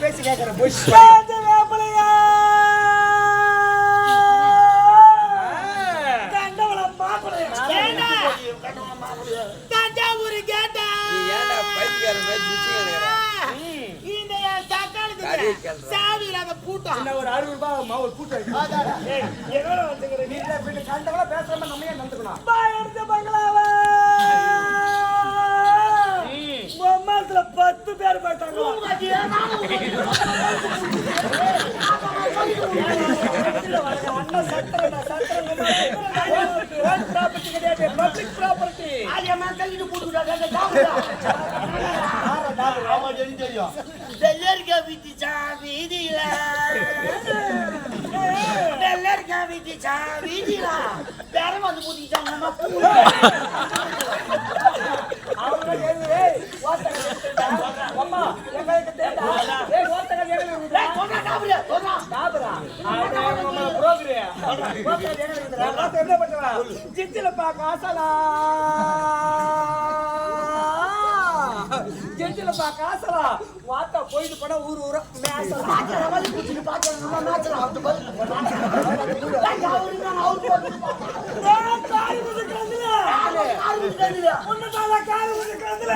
பேசி கேட்கற வேப்பிலையா தஞ்சாவூர் கேட்டா? இந்த தக்காளத்துக்கு கறி கேள்றா. சாவி இல்லாத பூட்டம் ஒரு அறுபது ரூபாய் மாவு கூட்டம் ஏய், என்னோட வந்துக்கிற வீட்டுல போயிட்டு கண்டவள பேசாம நம்ம ஏன் நடந்துக்கணும் பாய் ப்ராப்பர்ட்டி வெள்ளரிக்கா வித்துச்சா வீதியில வீதி வித்துச்சா வீதியில. பேரம் வந்து புதிச்சாங்க என்ன பண்ணுவா? ஜிஞ்சில பாக்க ஆசலா. ஜிஞ்சில பாக்க ஆசலா. வாத்தா போயிட்டு போனா ஊர் ஊரா மேசலா. ஏய், காரி முதுக்குறதுல. உன்னைத்தால காரி முதுக்குறதுல.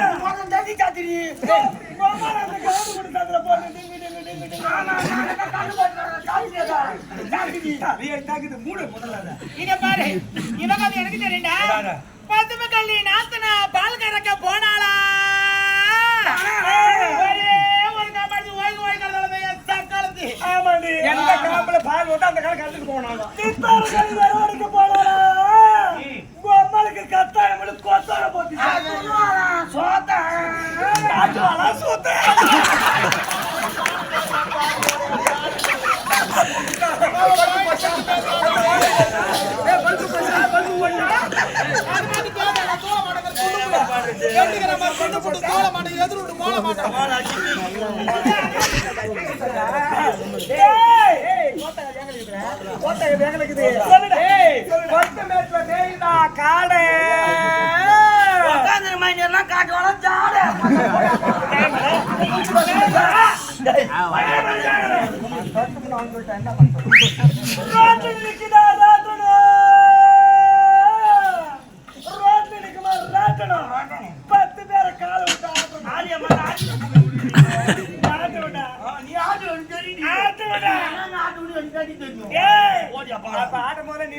ஏய், கோமாளி அந்த காரி முதுக்குறதுல போட்டு டிங்கு, டிங்கு, டிங்கு, டிங்கு. நீ தாக்குது, மூடு முதல்ல அதை. இங்க பாரு. இவங்க அது எனக்கு தெரியுண்டா? பசுமை கள்ளி நாத்தனா பால் கறக்க போனாளா? ஒரே ஒரு காப்பாடு ஓய்வு ஓய்வு கலந்து எந்த காப்புல பால் போட்டு அந்த கால கலந்துட்டு போனாங்க. போனாரா? பொம்மலுக்கு கத்தாயம் பண்ணி கொத்தாட போட்டுச்சு. சோத்தா. காடை. உட்காந்து மைண்டெல்லாம் காட்டுவானா ஜாட ரோட்டில் நிக்குதா, ராட்டனு. ரோட்டில் நிக்குமா, ராட்டனு. போது நீ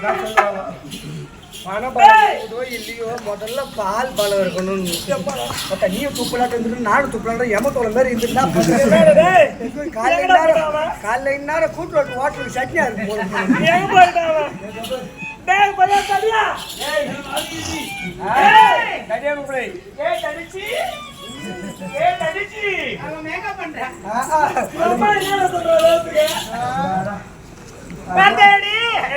அப்படிதான் சொல்லுவாங்க. இல்லையோ முதல்ல பால் பலம் இருக்கணும் நீயும் துப்புலாட்டு இருந்துட்டு நானும் துப்புலாட்டம் எமத்தோட மாதிரி இருந்துட்டா நேரம் காலைல நேரம் கூட்டு ஹோட்டலுக்கு சட்னியா இருக்கும் அவன்? டேய், பையா, தடியா. ஏய், தடிச்சி. ஏய், தடிச்சி. ஆ, ஆ. அம்மா, என்ன சொல்ற?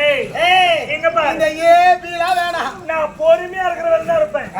ஏய் ஏய் வேண்டாடி எங்கப்பா இந்த ஏபிலாம் வேணாம். நான் பொறுமையா இருக்கிறவன் தான் இருப்பேன்.